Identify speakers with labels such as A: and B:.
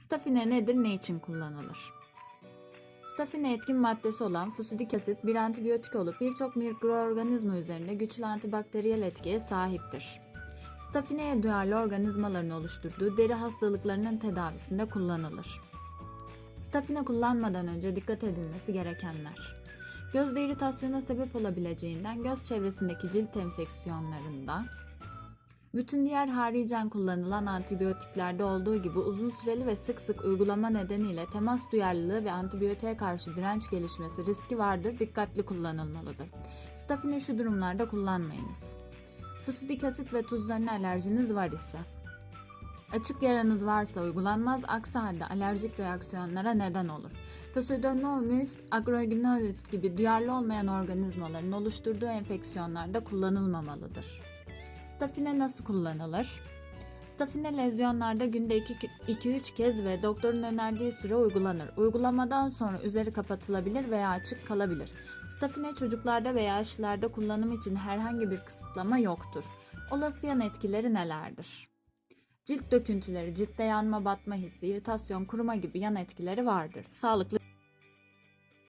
A: Stafine nedir, ne için kullanılır? Stafine etkin maddesi olan fusidik asit bir antibiyotik olup birçok mikroorganizma üzerinde güçlü antibakteriyel etkiye sahiptir. Stafineye duyarlı organizmaların oluşturduğu deri hastalıklarının tedavisinde kullanılır. Stafine kullanmadan önce dikkat edilmesi gerekenler. Gözde iritasyona sebep olabileceğinden göz çevresindeki cilt enfeksiyonlarında, bütün diğer haricen kullanılan antibiyotiklerde olduğu gibi uzun süreli ve sık sık uygulama nedeniyle temas duyarlılığı ve antibiyotiğe karşı direnç gelişmesi riski vardır, dikkatli kullanılmalıdır. Stafine şu durumlarda kullanmayınız. Fusidik asit ve tuzlarına alerjiniz var ise, Açık yaranız varsa uygulanmaz, aksi halde alerjik reaksiyonlara neden olur. Pseudomonas aeruginosa gibi duyarlı olmayan organizmaların oluşturduğu enfeksiyonlarda kullanılmamalıdır. Stafine nasıl kullanılır? Stafine lezyonlarda günde 2-3 kez ve doktorun önerdiği süre uygulanır. Uygulamadan sonra üzeri kapatılabilir veya açık kalabilir. Stafine çocuklarda veya yaşlılarda kullanım için herhangi bir kısıtlama yoktur. Olası yan etkileri nelerdir? Cilt döküntüleri, ciltte yanma, batma hissi, iritasyon, kuruma gibi yan etkileri vardır. Sağlıklı